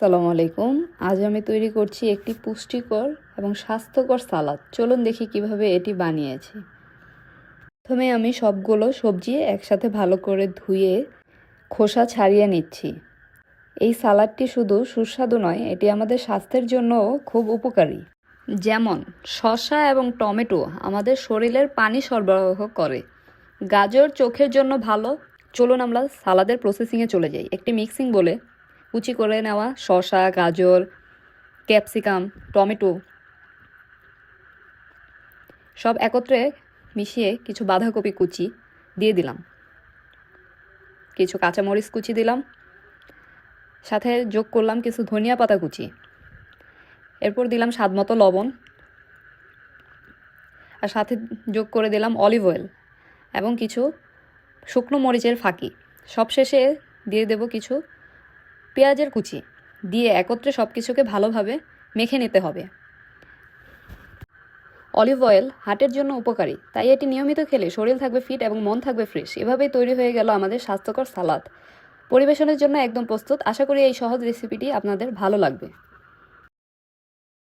সালামু আলাইকুম। আজ আমি তৈরি করছি একটি পুষ্টিকর এবং স্বাস্থ্যকর সালাদ। চলুন দেখি কীভাবে এটি বানিয়েছি। প্রথমে আমি সবগুলো সবজি একসাথে ভালো করে ধুয়ে খোসা ছাড়িয়ে নিচ্ছি। এই সালাদটি শুধু সুস্বাদু নয়, এটি আমাদের স্বাস্থ্যের জন্য খুব উপকারী। যেমন, শসা এবং টমেটো আমাদের শরীরের পানি সরবরাহ করে। গাজর চোখের জন্য ভালো। চলুন আমরা সালাদের প্রসেসিংয়ে চলে যাই। একটি মিক্সিং বলে কুচি করে নেওয়া শসা, গাজর, ক্যাপসিকাম, টমেটো সব একত্রে মিশিয়ে কিছু বাঁধাকপি কুচি দিয়ে দিলাম। কিছু কাঁচামরিচ কুচি দিলাম। সাথে যোগ করলাম কিছু ধনিয়া পাতা কুচি। এরপর দিলাম স্বাদ মতো লবণ। আর সাথে যোগ করে দিলাম অলিভ অয়েল এবং কিছু শুকনো মরিচের ফাঁকি। সবশেষে দিয়ে দেব কিছু পেঁয়াজের কুচি দিয়ে একত্রে সব কিছুকে ভালোভাবে মেখে নিতে হবে। অলিভ অয়েল হার্টের জন্য উপকারী, তাই এটি নিয়মিত খেলে শরীর থাকবে ফিট এবং মন থাকবে ফ্রেশ। এভাবেই তৈরি হয়ে গেল আমাদের স্বাস্থ্যকর সালাদ। পরিবেশনের জন্য একদম প্রস্তুত। আশা করি এই সহজ রেসিপিটি আপনাদের ভালো লাগবে।